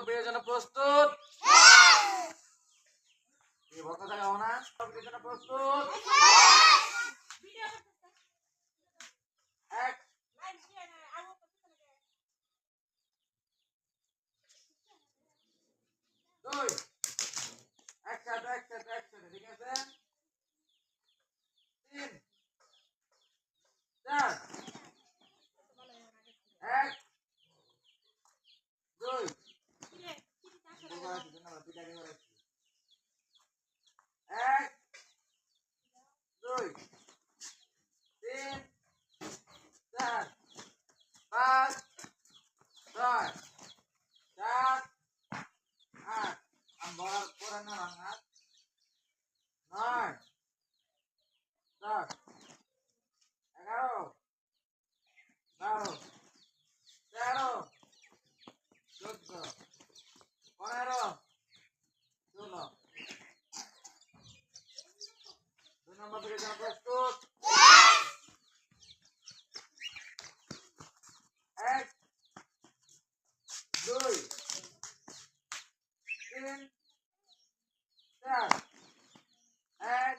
পেয়ের জন্য প্রস্তুত? এই ভক্ত থাকা না পেয়ের জন্য প্রস্তুত এক দুই একসাথে একসাথে একসাথে ঠিক আছে তিন চার এক দুই এক দুই তিন চার পাঁচ ছয় সাত আট আমার পরে না রান্নার নয় দশ এগারো বারো তেরো চোদ্দ পনেরো ষোলো দুই নম্বর থেকে জন্য প্রস্তুত এক দুই তিন চার এক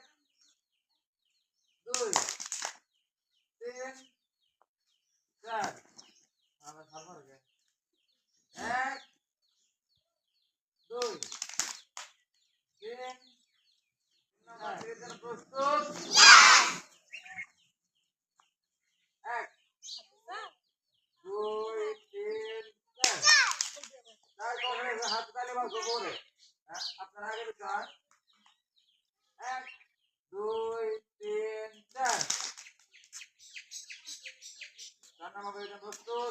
দুই তিন চার আমরা খাব রে এক দুই তিন নম্বর থেকে জন্য প্রস্তুত এক দুই তিন চার তারপরে হাত তালে বা গোবরে। আপনার আগে চার এক দুই তিন চার। চার নম্বর প্রস্তুত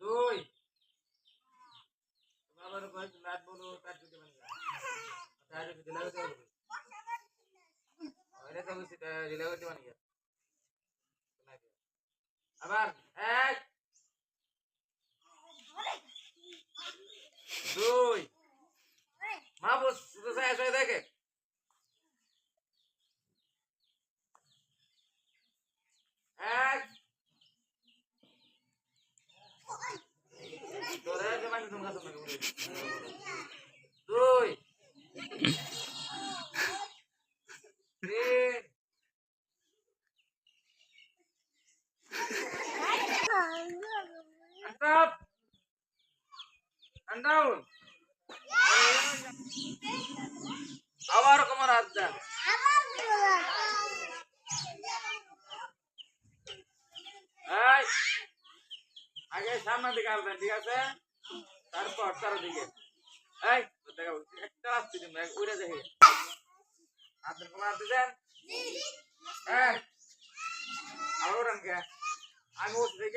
দুই তোমার কয়েক লাট বলো তার দিতে পারি তার দিতে লাগে তো ওরে তো বুঝছি দিলে করতে পারি আবার এক দুই মা বস তো যায় যায় দেখে এক তোরে যে মানে তোমরা তোমরা দুই তিন and up and down আবার কোমর হাত দেন আগে সামনের দিকে আসবেন ঠিক আছে? তারপর তার দিকে এই দেখা, একটা রাস্তা দিন উড়ে দেখে। হাতের কোমর হাত দিতেন এই আবার উড়ান কে আমি উঠে